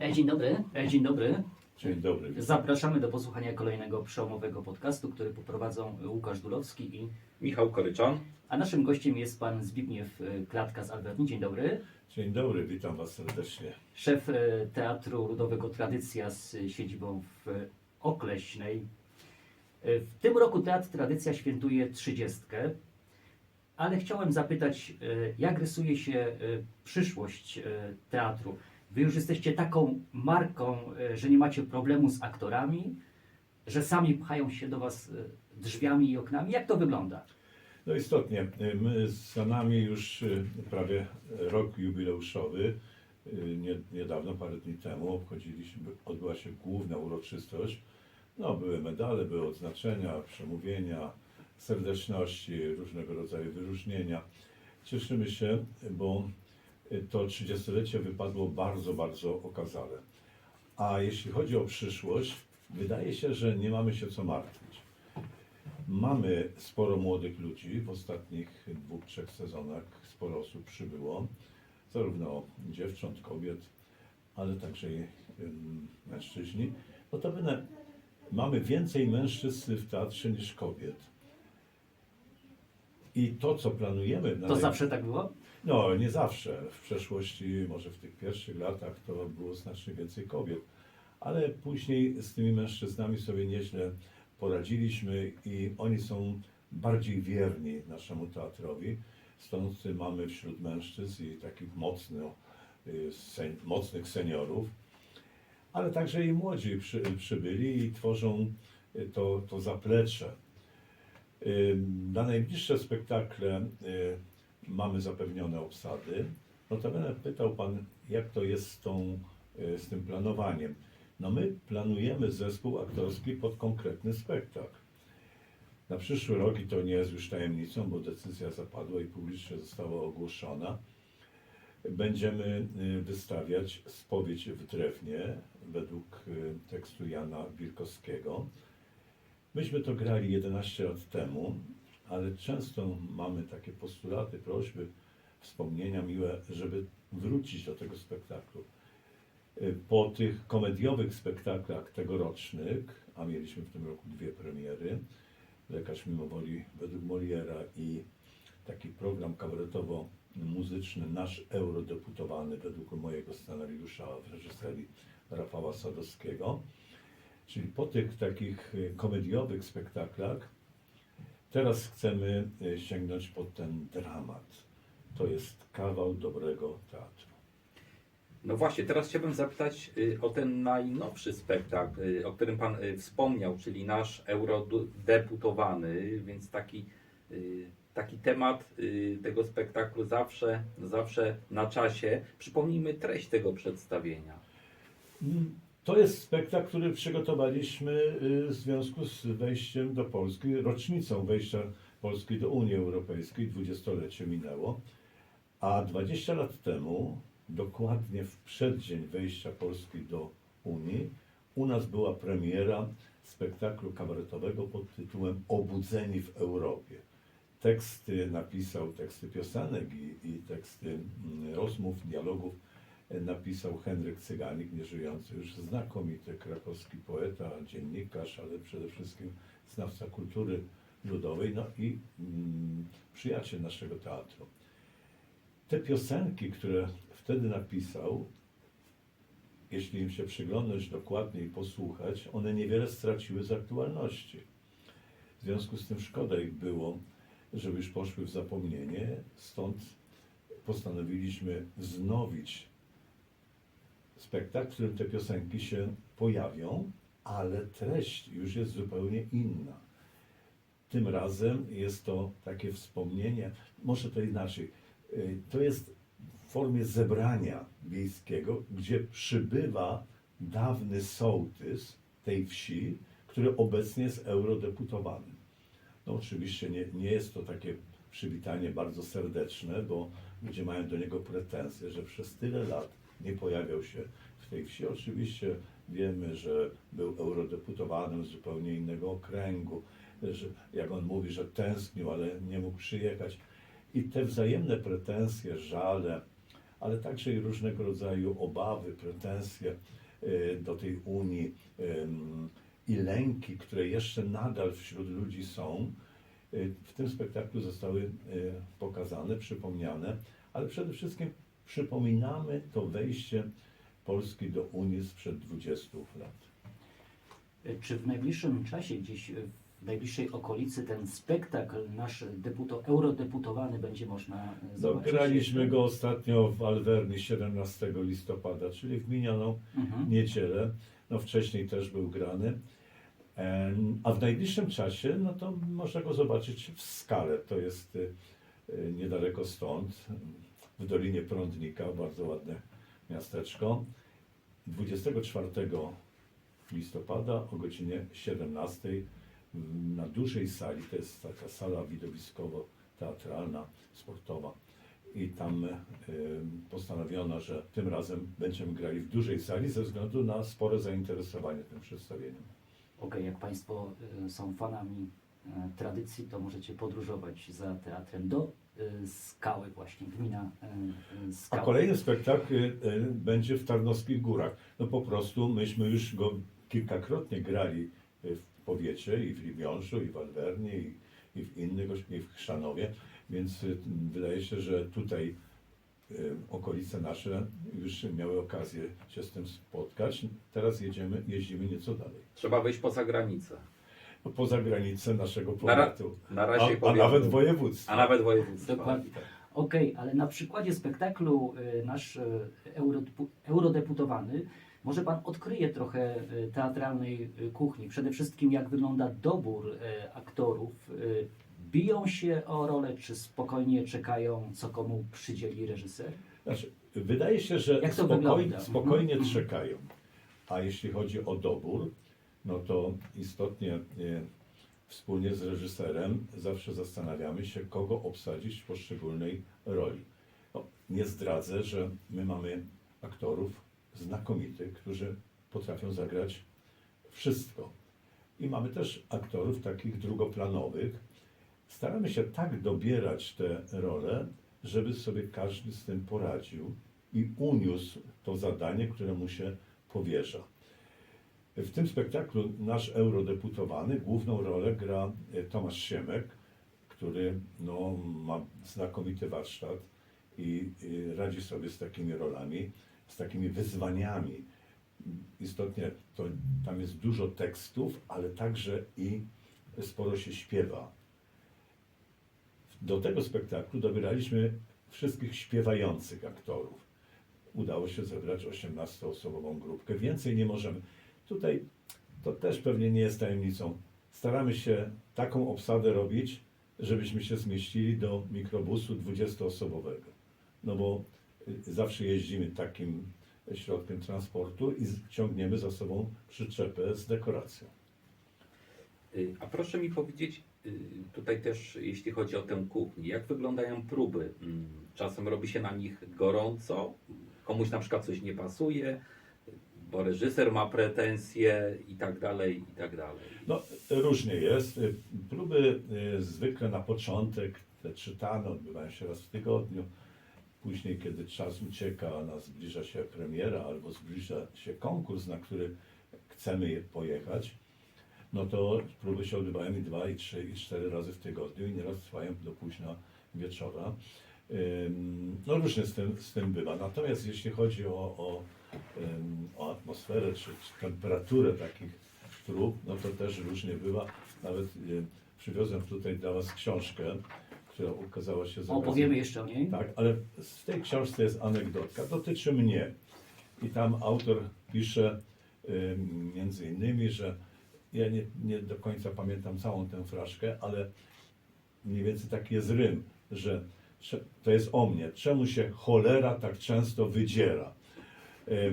E, Dzień dobry, e, dzień dobry. Dzień dobry. Zapraszamy do posłuchania kolejnego przełomowego podcastu, który poprowadzą Łukasz Dulowski i Michał Koryczan. a naszym gościem jest pan Zbigniew e, Klatka z Alberni. Dzień dobry. Dzień dobry, witam Was serdecznie. Szef e, Teatru Ludowego Tradycja z siedzibą w e, Okleśnej. E, W tym roku Teatr Tradycja świętuje trzydziestkę, ale chciałem zapytać, e, jak rysuje się e, przyszłość e, teatru? Wy już jesteście taką marką, e, że nie macie problemu z aktorami, że sami pchają się do Was e, drzwiami i oknami. Jak to wygląda? No istotnie, y, my za nami już prawie rok jubileuszowy. Nie, niedawno, parę dni temu, obchodziliśmy, odbyła się główna uroczystość. No, były medale, były odznaczenia, przemówienia, serdeczności, różnego rodzaju wyróżnienia. Cieszymy się, bo to 30-lecie wypadło bardzo, bardzo okazale. A jeśli chodzi o przyszłość, wydaje się, że nie mamy się co martwić. Mamy sporo młodych ludzi. W ostatnich dwóch, trzech sezonach sporo osób przybyło. Zarówno dziewcząt, kobiet, ale także i mężczyźni. Notabene mamy więcej mężczyzn w teatrze niż kobiet. I to, co planujemy... To zawsze tak było? No, nie zawsze. W przeszłości, może w tych pierwszych latach, to było znacznie więcej kobiet. Ale później z tymi mężczyznami sobie nieźle poradziliśmy i oni są bardziej wierni naszemu teatrowi. Stąd mamy wśród mężczyzn i takich mocno, y, mocnych seniorów, ale także i młodzi przy, przybyli i tworzą y, to, to zaplecze. Na najbliższe spektakle y, mamy zapewnione obsady. Notabene pytał Pan, jak to jest z, tą, y, z tym planowaniem. No my planujemy zespół aktorski pod konkretny spektakl. Na przyszły rok, i to nie jest już tajemnicą, bo decyzja zapadła i publicznie została ogłoszona, będziemy y, wystawiać Spowiedź w drewnie według y, tekstu Jana Wilkowskiego. Myśmy to grali 11 lat temu, ale często mamy takie postulaty, prośby, wspomnienia miłe, żeby wrócić do tego spektaklu. Y, Po tych komediowych spektaklach tegorocznych, a mieliśmy w tym roku dwie premiery, Lekarz mimowoli według Moliera i taki program kabaretowo-muzyczny Nasz Eurodeputowany według mojego scenariusza w reżyserii Rafała Sadowskiego. Czyli po tych takich y, komediowych spektaklach teraz chcemy y, sięgnąć po ten dramat. To jest kawał dobrego teatru. No właśnie, teraz chciałbym zapytać y, o ten najnowszy spektakl, y, o którym Pan wspomniał, czyli nasz eurodeputowany, więc taki, taki temat tego spektaklu zawsze, zawsze na czasie. Przypomnijmy treść tego przedstawienia. Mm, To jest spektakl, który przygotowaliśmy y, w związku z wejściem do Polski, rocznicą wejścia Polski do Unii Europejskiej, dwudziestolecie minęło, a 20 lat temu, dokładnie w przeddzień wejścia Polski do Unii, u nas była premiera spektaklu kabaretowego pod tytułem Obudzeni w Europie. Teksty napisał, teksty piosenek i, i teksty mm, rozmów, dialogów napisał Henryk Cyganik, nieżyjący już znakomity krakowski poeta, dziennikarz, ale przede wszystkim znawca kultury ludowej, no i mm, przyjaciel naszego teatru. Te piosenki, które wtedy napisał, jeśli im się przyglądnąć dokładnie i posłuchać, one niewiele straciły z aktualności. W związku z tym szkoda ich było, żeby już poszły w zapomnienie, stąd postanowiliśmy wznowić spektakl, w którym te piosenki się pojawią, ale treść już jest zupełnie inna. Tym razem jest to takie wspomnienie, może to inaczej, y, to jest w formie zebrania wiejskiego, gdzie przybywa dawny sołtys tej wsi, który obecnie jest eurodeputowanym. No oczywiście nie, nie jest to takie przywitanie bardzo serdeczne, bo ludzie mają do niego pretensje, że przez tyle lat nie pojawiał się w tej wsi. Oczywiście wiemy, że był eurodeputowanym z zupełnie innego okręgu, że jak on mówi, że tęsknił, ale nie mógł przyjechać. I te wzajemne pretensje, żale, ale także i różnego rodzaju obawy, pretensje y, do tej Unii i lęki, które jeszcze nadal wśród ludzi są, y, w tym spektaklu zostały y, pokazane, przypomniane, ale przede wszystkim przypominamy to wejście Polski do Unii sprzed 20 lat. Czy w najbliższym czasie, gdzieś w najbliższej okolicy, ten spektakl nasz deputo, eurodeputowany będzie można y, No, zobaczyć? graliśmy go ostatnio w Alwerni 17 listopada, czyli w minioną Mhm. niedzielę. No wcześniej też był grany. A w najbliższym czasie, no to można go zobaczyć w skale. To jest y, niedaleko stąd, w Dolinie Prądnika, bardzo ładne miasteczko. 24 listopada o godzinie 17 w- na dużej sali, to jest taka sala widowiskowo-teatralna, sportowa. I tam y, postanowiono, że tym razem będziemy grali w dużej sali ze względu na spore zainteresowanie tym przedstawieniem. Okej, jak Państwo y, są fanami y, tradycji, to możecie podróżować za teatrem do Skały właśnie, gmina y, y, A Skały. kolejny spektakl y, y, będzie w Tarnowskich Górach. No po prostu myśmy już go kilkakrotnie grali w powiecie i w Libiążu, i w Alwernie, i, i w innych, i w Chrzanowie, więc wydaje się, że tutaj okolice nasze już miały okazję się z tym spotkać. Teraz jedziemy, jeździmy nieco dalej. Trzeba wyjść poza granicę. Poza granicę naszego Na, ra- powiatu, na a, razie a powiatu. nawet województwa. A nawet województwa. Dokładnie. Okej, ale na przykładzie spektaklu y, nasz y, eurodepu- eurodeputowany, może Pan odkryje trochę y, teatralnej y, kuchni. Przede wszystkim jak wygląda dobór y, aktorów. Y, Biją się o rolę, czy spokojnie czekają, co komu przydzieli reżyser? Znaczy, wydaje się, że Jak to spokoj, wygląda? spokojnie Mhm. czekają. A jeśli chodzi o dobór, no to istotnie e, wspólnie z reżyserem zawsze zastanawiamy się, kogo obsadzić w poszczególnej roli. No, nie zdradzę, że my mamy aktorów znakomitych, którzy potrafią zagrać wszystko. I mamy też aktorów takich drugoplanowych. Staramy się tak dobierać te role, żeby sobie każdy z tym poradził i uniósł to zadanie, które mu się powierza. W tym spektaklu nasz eurodeputowany główną rolę gra e, Tomasz Siemek, który no, ma znakomity warsztat i, i radzi sobie z takimi rolami, z takimi wyzwaniami. Istotnie to, tam jest dużo tekstów, ale także i sporo się śpiewa. Do tego spektaklu dobieraliśmy wszystkich śpiewających aktorów. Udało się zebrać 18-osobową grupkę. Więcej nie możemy. Tutaj to też pewnie nie jest tajemnicą. Staramy się taką obsadę robić, żebyśmy się zmieścili do mikrobusu 20-osobowego. No bo y, zawsze jeździmy takim środkiem transportu i ciągniemy za sobą przyczepę z dekoracją. Y, A proszę mi powiedzieć, y, tutaj też jeśli chodzi o tę kuchnię, jak wyglądają próby? Mm, Czasem robi się na nich gorąco, komuś na przykład coś nie pasuje, bo reżyser ma pretensje i tak dalej, i tak dalej. No, różnie jest. Próby y, zwykle na początek, te czytane, odbywają się raz w tygodniu. Później, kiedy czas ucieka, a nas zbliża się premiera albo zbliża się konkurs, na który chcemy je- pojechać, no to próby się odbywają i dwa, i trzy, i cztery razy w tygodniu i nieraz trwają do późna wieczora. No różnie z tym, z tym bywa. Natomiast jeśli chodzi o, o, o atmosferę czy, czy temperaturę takich prób, no to też różnie bywa. Nawet y, przywiozłem tutaj dla Was książkę, która ukazała się z okazji- Opowiemy jeszcze o niej. tak, ale w tej książce jest anegdotka, dotyczy mnie. I tam autor pisze między innymi, że ja nie, nie do końca pamiętam całą tę fraszkę, ale mniej więcej taki jest rym, że to jest o mnie. Czemu się cholera tak często wydziera?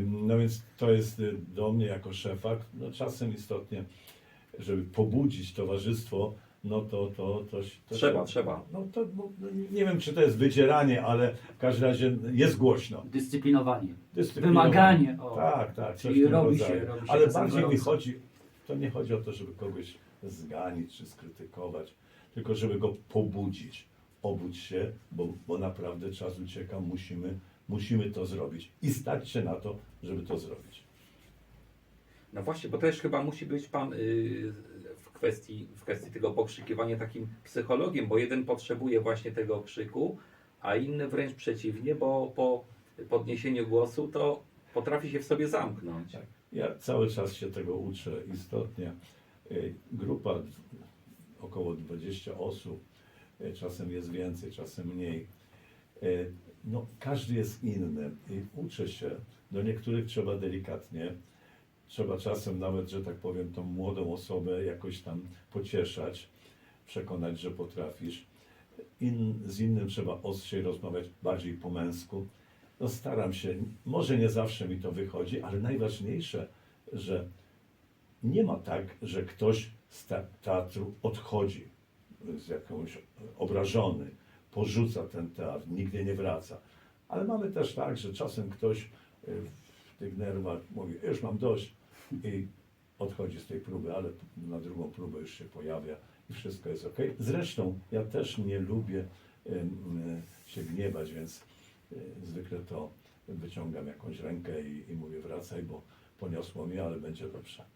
No więc to jest y, do mnie jako szefa, no czasem istotnie, żeby pobudzić towarzystwo, no to to, to, to Trzeba, trzeba. no to no, nie wiem, czy to jest wydzieranie, ale w każdym razie jest głośno. Dyscyplinowanie. Dyscyplinowanie. Wymaganie, o. Tak, tak. coś Czyli robi się- robi się Ale bardziej mi chodzi, to nie chodzi o to, żeby kogoś zganić czy skrytykować, tylko żeby go pobudzić. Obudź się, bo, bo naprawdę czas ucieka, musimy musimy to zrobić i stać się na to, żeby to zrobić. No właśnie, bo też chyba musi być Pan y, w, kwestii, w kwestii tego pokrzykiwania takim psychologiem, bo jeden potrzebuje właśnie tego krzyku, a inny wręcz przeciwnie, bo po podniesieniu głosu to potrafi się w sobie zamknąć. Tak. Ja cały czas się tego uczę istotnie. Y, Grupa około 20 osób, y, czasem jest więcej, czasem mniej. No, każdy jest inny i uczę się. Do niektórych trzeba delikatnie, trzeba czasem nawet, że tak powiem, tą młodą osobę jakoś tam pocieszać, przekonać, że potrafisz. In, z innym trzeba ostrzej rozmawiać, bardziej po męsku. No staram się, może nie zawsze mi to wychodzi, ale najważniejsze, że nie ma tak, że ktoś z te- teatru odchodzi z jakąś obrażony, porzuca ten teatr, nigdy nie wraca. Ale mamy też tak, że czasem ktoś y, w tych nerwach mówi, już mam dość i odchodzi z tej próby, ale na drugą próbę już się pojawia i wszystko jest ok. Zresztą ja też nie lubię y, się gniewać, więc y, zwykle to wyciągam jakąś rękę i, i mówię wracaj, bo poniosło mnie, ale będzie dobrze.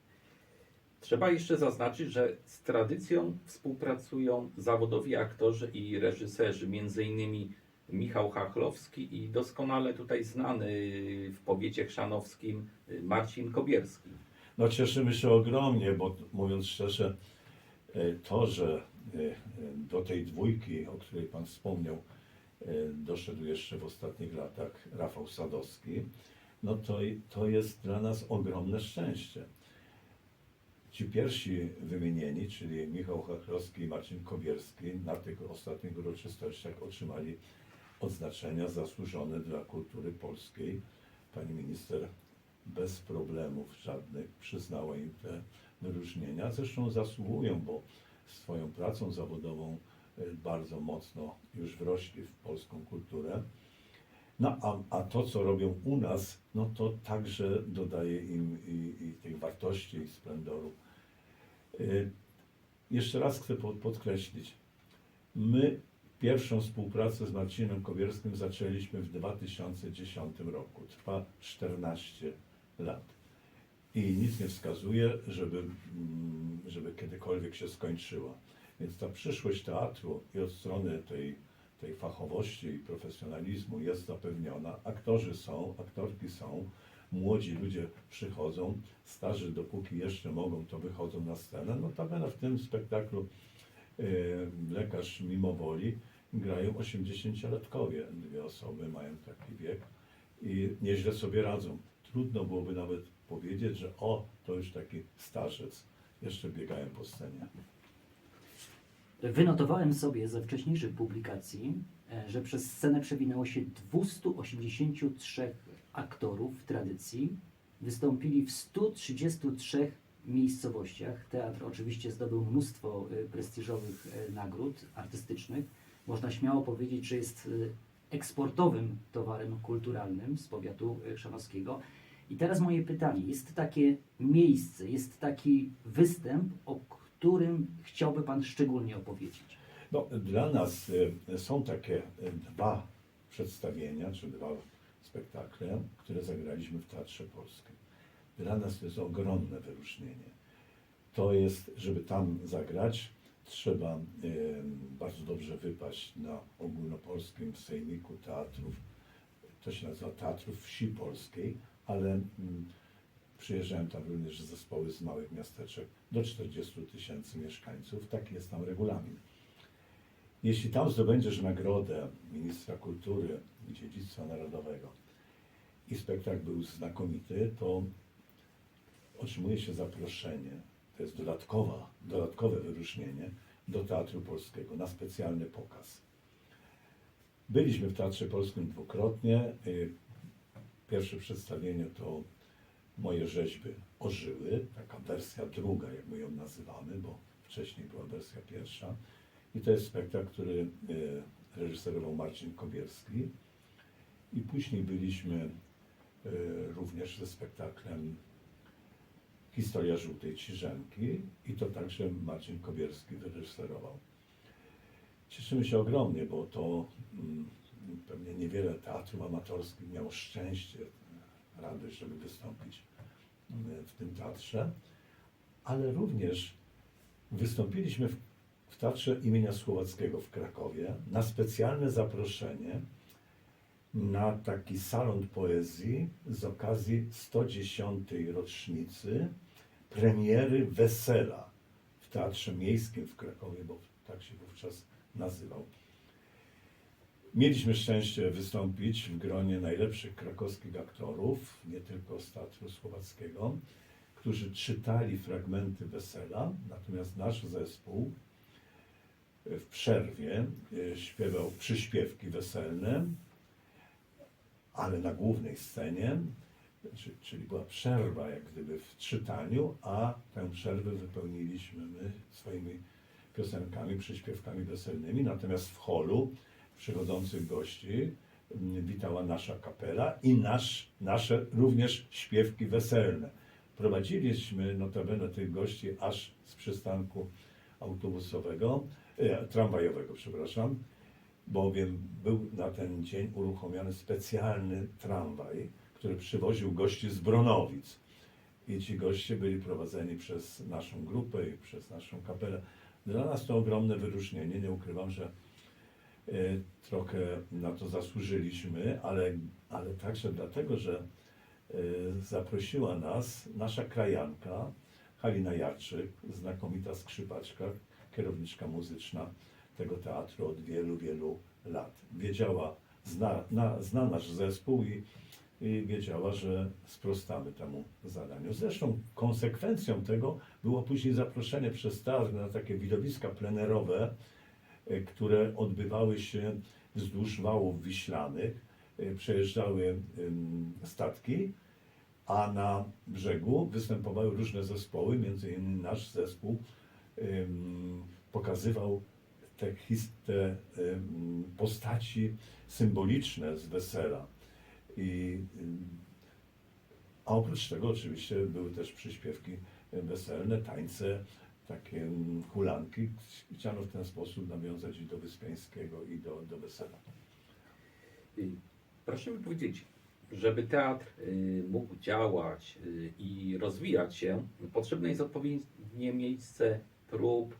Trzeba jeszcze zaznaczyć, że z tradycją współpracują zawodowi aktorzy i reżyserzy, innymi Michał Chachlowski i doskonale tutaj znany w powiecie chrzanowskim Marcin Kobierski. No cieszymy się ogromnie, bo mówiąc szczerze, e, to, że e, do tej dwójki, o której Pan wspomniał, e, doszedł jeszcze w ostatnich latach Rafał Sadowski, no to, to jest dla nas ogromne szczęście. Ci pierwsi wymienieni, czyli Michał Chachlowski i Marcin Kobierski, na tych ostatnich uroczystościach otrzymali odznaczenia zasłużone dla kultury polskiej. Pani minister bez problemów żadnych przyznała im te wyróżnienia. Zresztą zasługują, bo swoją pracą zawodową e, bardzo mocno już wrośli w polską kulturę. No a, a to, co robią u nas, no to także dodaje im i, i tych wartości i splendoru. Y, Jeszcze raz chcę po- podkreślić. My pierwszą współpracę z Marcinem Kowierskim zaczęliśmy w 2010 roku. Trwa 14 lat. I nic nie wskazuje, żeby, mm, żeby kiedykolwiek się skończyła. Więc ta przyszłość teatru i od strony tej, tej fachowości i profesjonalizmu jest zapewniona. Aktorzy są, aktorki są, młodzi ludzie przychodzą, starzy dopóki jeszcze mogą, to wychodzą na scenę. Notabene w tym spektaklu Lekarz mimo woli grają 80-latkowie. Dwie osoby mają taki wiek i nieźle sobie radzą. Trudno byłoby nawet powiedzieć, że o, to już taki starzec. Jeszcze biegają po scenie. Wynotowałem sobie ze wcześniejszych publikacji, e, że przez scenę przewinęło się 283 aktorów tradycji. Wystąpili w 133 miejscowościach. Teatr oczywiście zdobył mnóstwo e, prestiżowych e, nagród artystycznych. Można śmiało powiedzieć, że jest e, eksportowym towarem kulturalnym z powiatu chrzanowskiego. I teraz moje pytanie. Jest takie miejsce, jest taki występ, o którym chciałby Pan szczególnie opowiedzieć? No, dla nas są takie dwa przedstawienia, czy dwa spektakle, które zagraliśmy w Teatrze Polskim. Dla nas to jest ogromne wyróżnienie. To jest, żeby tam zagrać, trzeba e, bardzo dobrze wypaść na ogólnopolskim sejmiku teatrów. To się nazywa Teatrów Wsi Polskiej, ale mm, przyjeżdżają tam również zespoły z małych miasteczek do 40 tysięcy mieszkańców. Taki jest tam regulamin. Jeśli tam zdobędziesz nagrodę ministra kultury i dziedzictwa narodowego i spektakl był znakomity, to otrzymuje się zaproszenie, to jest dodatkowa, dodatkowe wyróżnienie do Teatru Polskiego na specjalny pokaz. Byliśmy w Teatrze Polskim dwukrotnie. Y, Pierwsze przedstawienie to moje rzeźby ożyły, taka wersja druga, jak my ją nazywamy, bo wcześniej była wersja pierwsza. I to jest spektakl, który e, reżyserował Marcin Kobierski. I później byliśmy e, również ze spektaklem Historia Żółtej Ciżemki i to także Marcin Kobierski wyreżyserował. Cieszymy się ogromnie, bo to mm, pewnie niewiele teatrów amatorskich miało szczęście, radość, żeby wystąpić y, w tym teatrze, ale również wystąpiliśmy w, w Teatrze imienia Słowackiego w Krakowie na specjalne zaproszenie na taki salon poezji z okazji 110. rocznicy premiery Wesela w Teatrze Miejskim w Krakowie, bo tak się wówczas nazywał. Mieliśmy szczęście wystąpić w gronie najlepszych krakowskich aktorów, nie tylko z Teatru Słowackiego, którzy czytali fragmenty Wesela, natomiast nasz zespół w przerwie e, śpiewał przyśpiewki weselne, ale na głównej scenie, czy- czyli była przerwa jak gdyby w czytaniu, a tę przerwę wypełniliśmy my swoimi piosenkami, przyśpiewkami weselnymi, natomiast w holu przychodzących gości witała nasza kapela i nasz, nasze również śpiewki weselne. Prowadziliśmy notabene tych gości aż z przystanku autobusowego, e, tramwajowego, przepraszam, bowiem był na ten dzień uruchomiony specjalny tramwaj, który przywoził gości z Bronowic. I ci goście byli prowadzeni przez naszą grupę i przez naszą kapelę. Dla nas to ogromne wyróżnienie. Nie ukrywam, że e, trochę na to zasłużyliśmy, ale, ale także dlatego, że e, zaprosiła nas nasza krajanka Halina Jarczyk, znakomita skrzypaczka, kierowniczka muzyczna tego teatru od wielu, wielu lat. Wiedziała, zna, na, zna nasz zespół i, i wiedziała, że sprostamy temu zadaniu. Zresztą konsekwencją tego było później zaproszenie przez teatr na takie widowiska plenerowe, e, które odbywały się wzdłuż wałów wiślanych. E, Przejeżdżały statki, a na brzegu występowały różne zespoły, między innymi nasz zespół pokazywał te, te postaci symboliczne z wesela. I, a oprócz tego oczywiście były też przyśpiewki weselne, tańce, takie hulanki. Chciano w ten sposób nawiązać i do Wyspiańskiego i do, do wesela. Y, Proszę mi powiedzieć, żeby teatr y, mógł działać y, i rozwijać się, potrzebne jest odpowiednie miejsce prób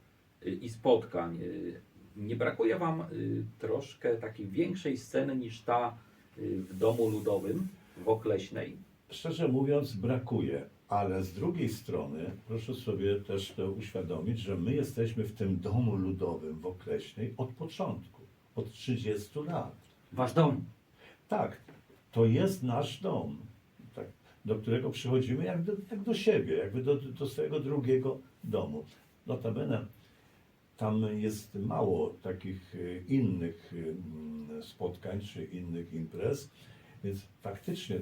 y, i spotkań. Y, Nie brakuje Wam y, troszkę takiej większej sceny niż ta w Domu Ludowym w Okleśnej? Szczerze mówiąc, brakuje, ale z drugiej strony proszę sobie też to uświadomić, że my jesteśmy w tym domu ludowym w Okleśnej od początku, od 30 lat. Wasz dom. Tak, to jest nasz dom, tak, do którego przychodzimy jak do, jak do siebie, jakby do, do swojego drugiego domu. Notabene tam jest mało takich y, innych mm, spotkań czy innych imprez, więc faktycznie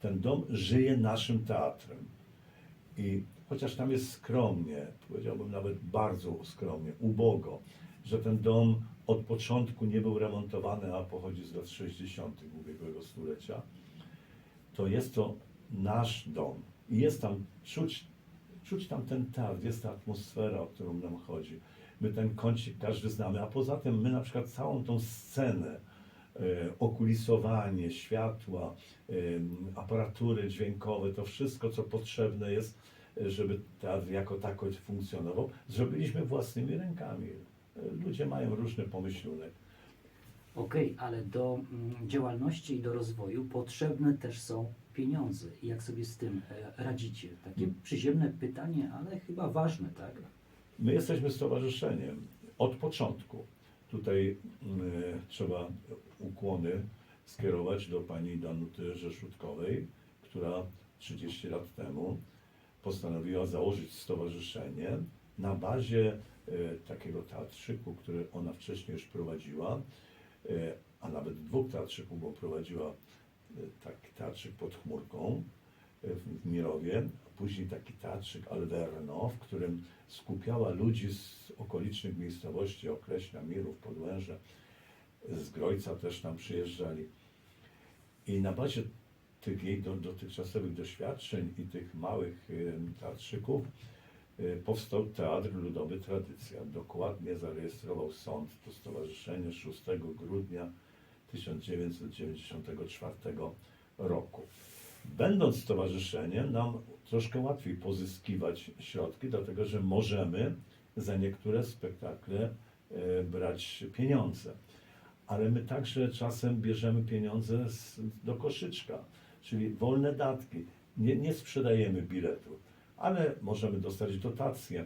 ten dom żyje naszym teatrem. I chociaż tam jest skromnie, powiedziałbym nawet bardzo skromnie, ubogo, że ten dom od początku nie był remontowany, a pochodzi z lat 60. ubiegłego stulecia, to jest to nasz dom. I jest tam, czuć, czuć tam ten teatr, jest ta atmosfera, o którą nam chodzi. My ten kącik każdy znamy, a poza tym my na przykład całą tą scenę, e, okulisowanie, światła, em, aparatury dźwiękowe, to wszystko, co potrzebne jest, e, żeby teatr jako tako funkcjonował, zrobiliśmy własnymi rękami. E, Ludzie mają różny pomyślunek. Okej, ale do mm, działalności i do rozwoju potrzebne też są pieniądze. I jak sobie z tym e, radzicie? Takie przyziemne pytanie, ale chyba ważne, tak? My jesteśmy stowarzyszeniem od początku. Tutaj mm, trzeba ukłony skierować do pani Danuty Rzeszutkowej, która 30 lat temu postanowiła założyć stowarzyszenie na bazie e, takiego teatrzyku, który ona wcześniej już prowadziła, e, a nawet dwóch teatrzyków, bo prowadziła taki teatrzyk pod chmurką e, w Mirowie, później taki teatrzyk Alverno, w którym skupiała ludzi z okolicznych miejscowości, Określa, Mirów, Podłęże, z Grojca też tam przyjeżdżali. I na bazie tych jej do, dotychczasowych doświadczeń i tych małych y, teatrzyków y, powstał Teatr Ludowy Tradycja. Dokładnie zarejestrował sąd to stowarzyszenie 6 grudnia 1994 roku. Będąc stowarzyszeniem, nam troszkę łatwiej pozyskiwać środki, dlatego że możemy za niektóre spektakle e, brać pieniądze. Ale my także czasem bierzemy pieniądze z, do koszyczka, czyli wolne datki. Nie, nie sprzedajemy biletu, ale możemy dostać dotacje.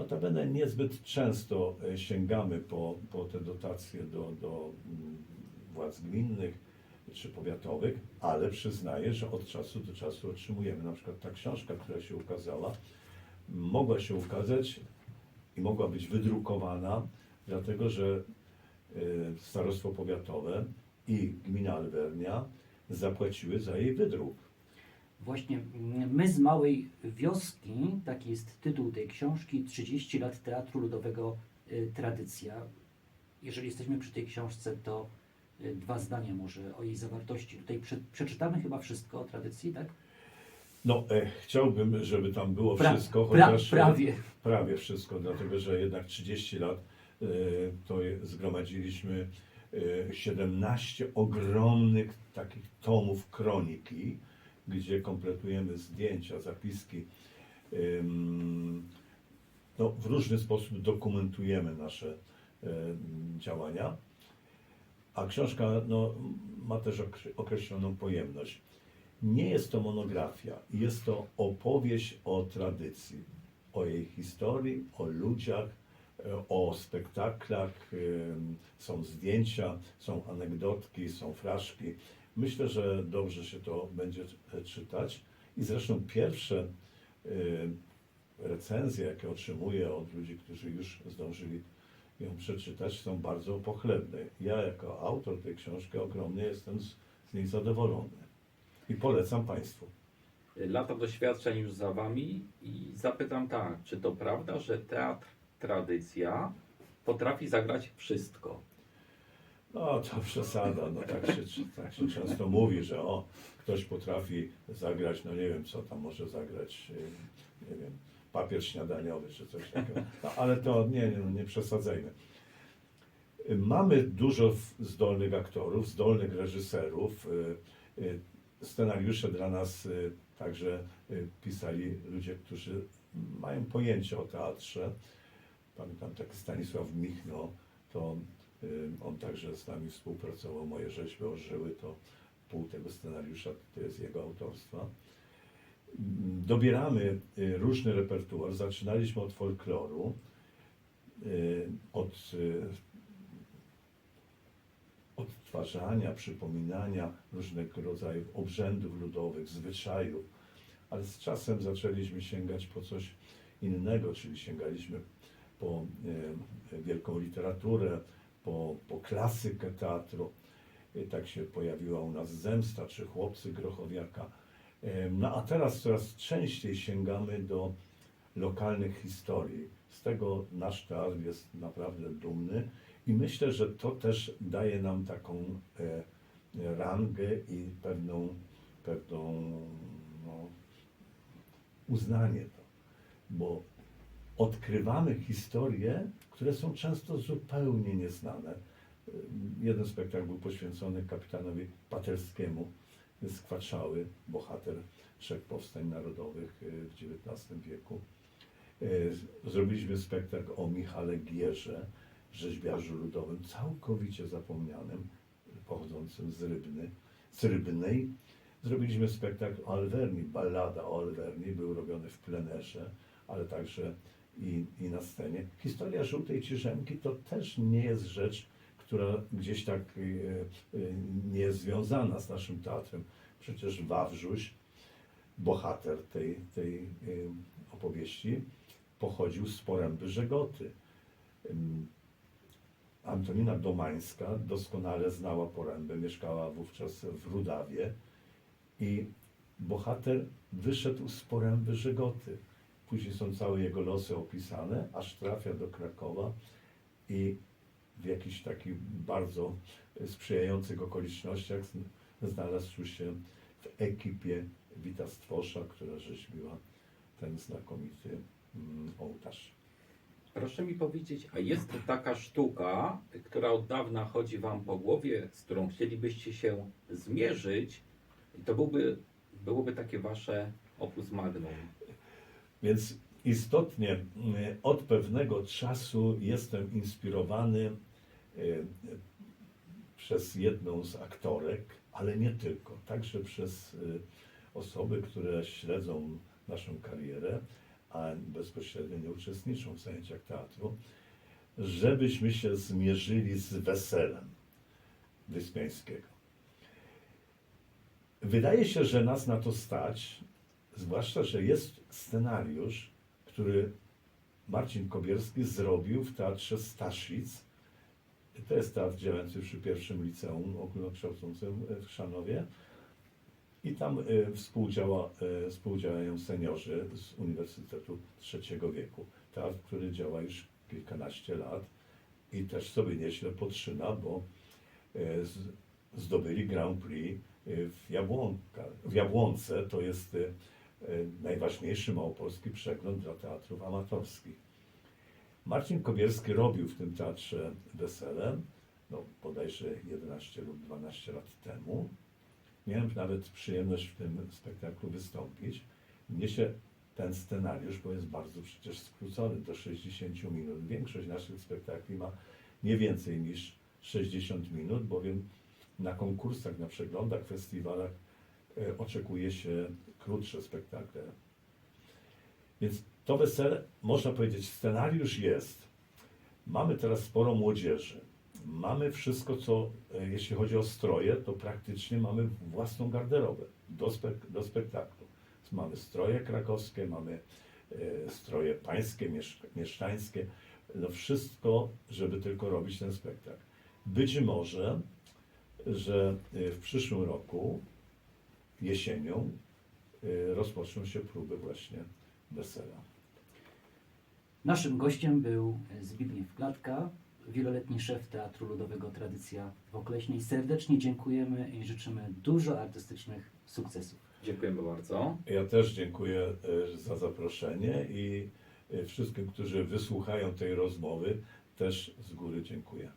Notabene niezbyt często e, sięgamy po, po te dotacje do, do mm, władz gminnych czy powiatowych, ale przyznaję, że od czasu do czasu otrzymujemy. Na przykład ta książka, która się ukazała, mogła się ukazać i mogła być wydrukowana, dlatego że e, Starostwo Powiatowe i Gmina Alwernia zapłaciły za jej wydruk. Właśnie mm, My z małej wioski, taki jest tytuł tej książki, 30 lat Teatru Ludowego y, Tradycja. Jeżeli jesteśmy przy tej książce, to y, dwa zdania może o jej zawartości. Tutaj prze, przeczytamy chyba wszystko o tradycji, tak? No, e, chciałbym, żeby tam było Pra- wszystko, pra- chociaż e, prawie. prawie wszystko, dlatego że jednak 30 lat e, to je- zgromadziliśmy e, 17 ogromnych takich tomów kroniki, gdzie kompletujemy zdjęcia, zapiski. No, w różny sposób dokumentujemy nasze działania. A książka no, ma też okre- określoną pojemność. Nie jest to monografia, jest to opowieść o tradycji, o jej historii, o ludziach, e, o spektaklach. Są zdjęcia, są anegdotki, są fraszki. Myślę, że dobrze się to będzie e, czytać. I zresztą pierwsze e, recenzje, jakie otrzymuję od ludzi, którzy już zdążyli ją przeczytać, są bardzo pochlebne. Ja jako autor tej książki ogromnie jestem z, z niej zadowolony. I polecam Państwu. Lata doświadczeń już za Wami i zapytam tak, czy to prawda, że teatr tradycja potrafi zagrać wszystko? No to przesada, no tak się, tak się często mówi, że o, ktoś potrafi zagrać, no nie wiem co tam może zagrać, y, nie wiem, papier śniadaniowy czy coś takiego. No ale to nie, nie, nie przesadzajmy. Mamy dużo zdolnych aktorów, zdolnych reżyserów. y, y, Scenariusze dla nas także pisali ludzie, którzy mają pojęcie o teatrze. Pamiętam taki Stanisław Michno, to on także z nami współpracował. Moje rzeźby ożyły, to pół tego scenariusza to jest jego autorstwa. Dobieramy y, różny repertuar. Zaczynaliśmy od folkloru, y, od y, odtwarzania, przypominania różnego rodzaju obrzędów ludowych, zwyczajów, ale z czasem zaczęliśmy sięgać po coś innego, czyli sięgaliśmy po wielką literaturę, po, po klasykę teatru. I tak się pojawiła u nas Zemsta czy Chłopcy Grochowiaka. E, No a teraz coraz częściej sięgamy do lokalnych historii. Z tego nasz teatr jest naprawdę dumny i myślę, że to też daje nam taką e, rangę i pewną, pewną no, uznanie to, bo odkrywamy historie, które są często zupełnie nieznane. Jeden spektakl był poświęcony kapitanowi Paterskiemu z Kwaczały, bohater trzech powstań narodowych y, w XIX wieku. Y, Zrobiliśmy spektakl o Michale Gierze, rzeźbiarzu ludowym, całkowicie zapomnianym, pochodzącym z Rybny, z Rybnej. Zrobiliśmy spektakl o Alverni, ballada o Alverni, był robiony w plenerze, ale także i, i na scenie. Historia Żółtej Ciżemki to też nie jest rzecz, która gdzieś tak y, y, nie jest związana z naszym teatrem. Przecież Wawrzuś, bohater tej, tej y, opowieści, pochodził z poręby Żegoty. Antonina Domańska doskonale znała porębę, mieszkała wówczas w Rudawie i bohater wyszedł z poręby Żegoty. Później są całe jego losy opisane, aż trafia do Krakowa i w jakichś takich bardzo sprzyjających okolicznościach zn- znalazł się w ekipie Wita Stwosza, która rzeźbiła ten znakomity mm, ołtarz. Proszę mi powiedzieć, a jest taka sztuka, która od dawna chodzi Wam po głowie, z którą chcielibyście się zmierzyć, i to byłby, byłoby takie Wasze opus magnum. Więc istotnie mm, od pewnego czasu jestem inspirowany y, przez jedną z aktorek, ale nie tylko, także przez y, osoby, które śledzą naszą karierę, a bezpośrednio nie uczestniczą w zajęciach teatru, żebyśmy się zmierzyli z weselem Wyspiańskiego. Wydaje się, że nas na to stać, zwłaszcza, że jest scenariusz, który Marcin Kobierski zrobił w Teatrze Staszic. To jest teatr działający przy pierwszym liceum ogólnokształcącym w Chrzanowie. I tam e, współdziała, e, współdziałają seniorzy z Uniwersytetu Trzeciego Wieku. Teatr, który działa już kilkanaście lat i też sobie nieźle potrzyma, bo e, zdobyli Grand Prix w, Jabłonka, w Jabłonce. To jest najważniejszy małopolski przegląd dla teatrów amatorskich. Marcin Kobierski robił w tym teatrze wesele, no bodajże 11 lub 12 lat temu. Miałem nawet przyjemność w tym spektaklu wystąpić. Mnie się ten scenariusz, bo jest bardzo przecież skrócony do 60 minut. Większość naszych spektakli ma nie więcej niż 60 minut, bowiem na konkursach, na przeglądach, festiwalach e, oczekuje się krótsze spektakle. Więc to wesele, można powiedzieć, scenariusz jest. Mamy teraz sporo młodzieży. Mamy wszystko, co e, jeśli chodzi o stroje, to praktycznie mamy własną garderobę do, spek- do spektaklu. Mamy stroje krakowskie, mamy e, stroje pańskie, mieszk- mieszczańskie. No wszystko, żeby tylko robić ten spektakl. Być może, że e, w przyszłym roku, jesienią, rozpoczną się próby właśnie wesela. Naszym gościem był Zbigniew Klatka, wieloletni szef Teatru Ludowego Tradycja w Okleśnej. Serdecznie dziękujemy i życzymy dużo artystycznych sukcesów. Dziękujemy bardzo. Ja też dziękuję e, za zaproszenie i e, wszystkim, którzy wysłuchają tej rozmowy, też z góry dziękuję.